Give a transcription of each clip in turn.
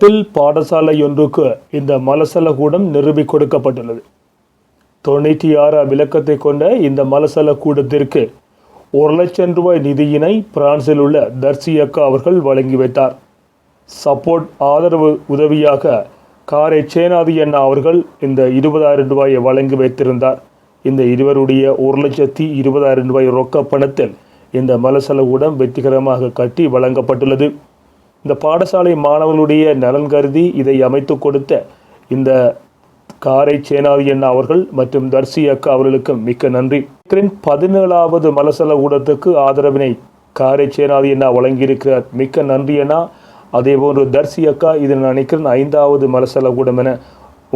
தில் பாடசாலை ஒன்றுக்கு இந்த மலசல கூடம் நிறுவி கொடுக்கப்பட்டுள்ளது. தொண்ணூற்றி ஆறு விளக்கத்தை கொண்ட இந்த மலசல கூடத்திற்கு ஒரு லட்சம் ரூபாய் நிதியினை பிரான்சில் உள்ள தர்சி அக்கா அவர்கள் வழங்கி வைத்தார். சப்போர்ட் ஆதரவு உதவியாக காரை சேனாதி அண்ணா அவர்கள் இந்த இருபதாயிரம் ரூபாயை வழங்கி வைத்திருந்தார். இந்த இருவருடைய ஒரு லட்சத்தி இருபதாயிரம் ரூபாய் ரொக்க பணத்தில் இந்த மலசல கூடம் வெற்றிகரமாக கட்டி வழங்கப்பட்டுள்ளது. இந்த பாடசாலை மாணவர்களுடைய நலன் கருதி இதை அமைத்து கொடுத்த இந்த காரை சேனாதி அண்ணா அவர்கள் மற்றும் தர்சி அக்கா அவர்களுக்கும் மிக்க நன்றி. இருக்கிறேன் பதினேழாவது மலசல ஊடகத்துக்கு ஆதரவினை காரை சேனாதி அண்ணா வழங்கியிருக்கிறார். மிக்க நன்றி அண்ணா. அதே போன்று தர்சி அக்கா இதில் நான் நினைக்கிறேன் ஐந்தாவது மலசல கூடம் என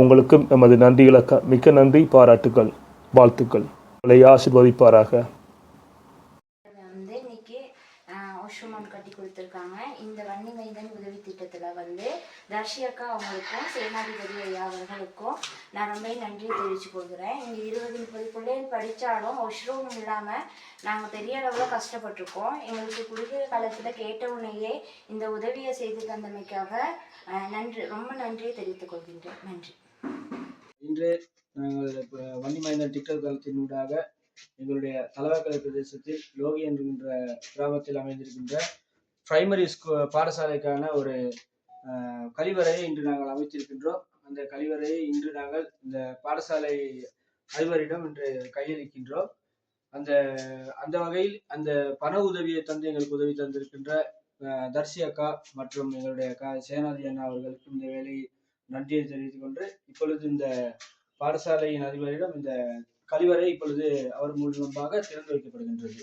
உங்களுக்கும் எமது நன்றிகள் அக்கா. மிக்க நன்றி. பாராட்டுக்கள். வாழ்த்துக்கள். உங்களை ஆசிர்வதிப்பாராக வந்து இன்னைக்கு ஒஷுமான் கட்டி கொடுத்துருக்காங்க இந்த மைந்தன் உதவி திட்டத்தில் வந்து தர்ஷி அக்கா அவங்களுக்கும் சேனாதிபதி ஐயா அவர்களுக்கும் நான் ரொம்ப நன்றி தெரிவிச்சு கொள்கிறேன். இங்கே இருபது முப்பது பிள்ளைகள் படித்தாலும் ஒஷ்ரூம் இல்லாமல் நாங்கள் பெரிய அளவில் கஷ்டப்பட்டிருக்கோம். எங்களுக்கு குறுகிய காலத்தில் கேட்ட உடனேயே இந்த உதவியை செய்து தந்தமைக்காக நன்றி ரொம்ப நன்றியை தெரிவித்துக் கொள்கின்றேன். நன்றி. இன்று நாங்கள் வன்னி வன்னிமயந்தன் டிக்டர் எங்களுடைய தலவாக்கலை பிரதேசத்தில் லோகி என்கின்ற கிராமத்தில் அமைந்திருக்கின்ற பிரைமரி ஸ்கூ பாடசாலைக்கான ஒரு கழிவறையை இன்று நாங்கள் அமைத்திருக்கின்றோம். அந்த கழிவறையை இன்று நாங்கள் இந்த பாடசாலை அதிபரிடம் இன்று கையளிக்கின்றோம். அந்த அந்த வகையில் அந்த பண உதவியை தந்து எங்களுக்கு உதவி தந்திருக்கின்ற தர்சி அக்கா மற்றும் எங்களுடைய க சேனாதி அண்ணா அவர்களுக்கு இந்த வேலையை நன்றியை தெரிவித்துக் கொண்டு இப்பொழுது இந்த பாடசாலையின் அதிபரிடம் இந்த கழிவறை இப்பொழுது அவர் மூலமாக திறந்து வைக்கப்படுகின்றது.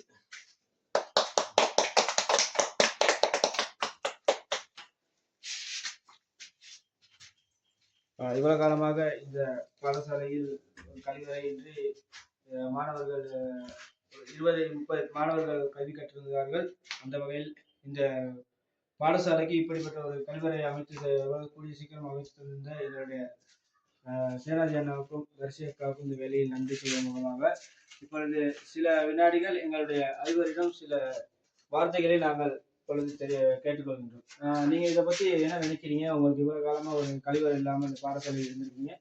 இவ்வளவு காலமாக இந்த பாடசாலையில் கழிவறை இன்றி மாணவர்கள் இருபது முப்பது மாணவர்கள் கல்வி கற்றிருந்தார்கள். அந்த வகையில் இந்த பாடசாலைக்கு இப்படிப்பட்ட ஒரு கழிவறை அமைத்து கூடிய சீக்கிரம் அமைத்து தந்த என்னுடைய ஆஹ், அண்ணாவுக்கும் தர்சி அக்காவுக்கும் இந்த வேலையில் நன்றி செய்வதன் மூலமாக இப்பொழுது சில வினாடிகள் எங்களுடைய அறிவரிடம் சில வார்த்தைகளை நாங்கள் பொழுது தெரிய கேட்டுக்கொள்கின்றோம். நீங்கள் நீங்க இதை பத்தி என்ன நினைக்கிறீங்க? உங்களுக்கு இவ்வளவு காலமா ஒரு கழிவறை இல்லாம இந்த பாடசாலையில் இருந்திருக்கீங்க.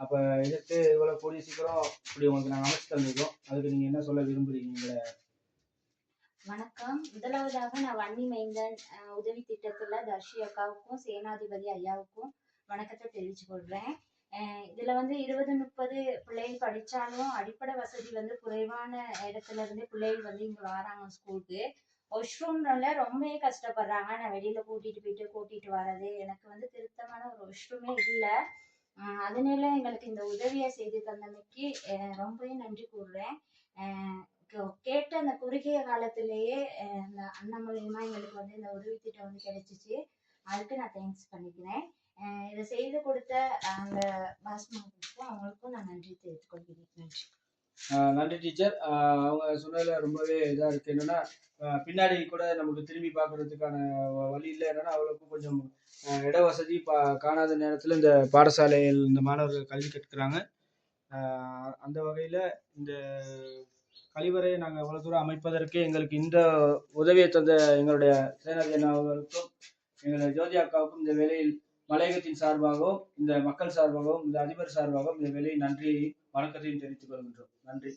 அப்ப இதற்கு இவ்வளவு கூடிய சீக்கிரம் இப்படி உங்களுக்கு நாங்கள் அமைச்சு தந்திருக்கோம். அதுக்கு நீங்கள் என்ன சொல்ல விரும்புறீங்க வணக்கம். முதலாவதாக நான் வன்னி மைந்தன் உதவி திட்டத்துல தர்ஷி அக்காவுக்கும் சேனாதிபதி ஐயாவுக்கும் வணக்கத்தை தெரிவிச்சு கொள்கிறேன் அஹ், இதுல வந்து இருபது முப்பது பிள்ளைகள் படிச்சாலும் அடிப்படை வசதி வந்து குறைவான இடத்துல இருந்து பிள்ளைகள் வந்து இங்க வராங்க ஸ்கூலுக்கு. வாஷ்ரூம்னால ரொம்பவே கஷ்டப்படுறாங்க. நான் வெளியில கூட்டிட்டு போயிட்டு கூட்டிட்டு வர்றது. எனக்கு வந்து திருத்தமான ஒரு ஒஷ்ரூமே இல்லை. அதனால எங்களுக்கு இந்த உதவியை செய்து தந்தமைக்கு ரொம்பவே நன்றி கூறுறேன். கே- கேட்ட அந்த குறுகிய காலத்திலேயே இந்த அந்த அண்ணன் மூலியமா எங்களுக்கு வந்து இந்த உதவி திட்டம் வந்து கிடைச்சிச்சு. அதுக்கு நான் தேங்க்ஸ் பண்ணிக்கிறேன். இதை செய்து கொடுத்த அந்த பாஸ்மாவுக்கும் அவங்களுக்கும் நான் நன்றி தெரிவித்துக் கொள்கிறேன். நன்றி. நன்றி டீச்சர். அவங்க சொன்னதில் ரொம்பவே இதாக இருக்குது என்னன்னா பின்னாடி கூட நமக்கு திரும்பி பார்க்கறதுக்கான வழி இல்லை. என்னென்னா அவ்வளோக்கும் கொஞ்சம் இட வசதி பா காணாத நேரத்தில் இந்த பாடசாலையில் இந்த மாணவர்கள் கல்வி கற்கிறாங்க. அந்த வகையில் இந்த கழிவறையை நாங்கள் அவ்வளோ தூரம் அமைப்பதற்கு எங்களுக்கு இந்த உதவியை தந்த எங்களுடைய சேனாதி அவர்களுக்கும் எங்களுடைய ஜோதி அக்காவுக்கும் இந்த வேலையில் மலையகத்தின் சார்பாகவும் இந்த மக்கள் சார்பாகவும் இந்த அதிபர் சார்பாகவும் இந்த வேலையை நன்றியையும் வணக்கத்தையும் தெரிவித்துக் கொள்கின்றோம். நன்றி.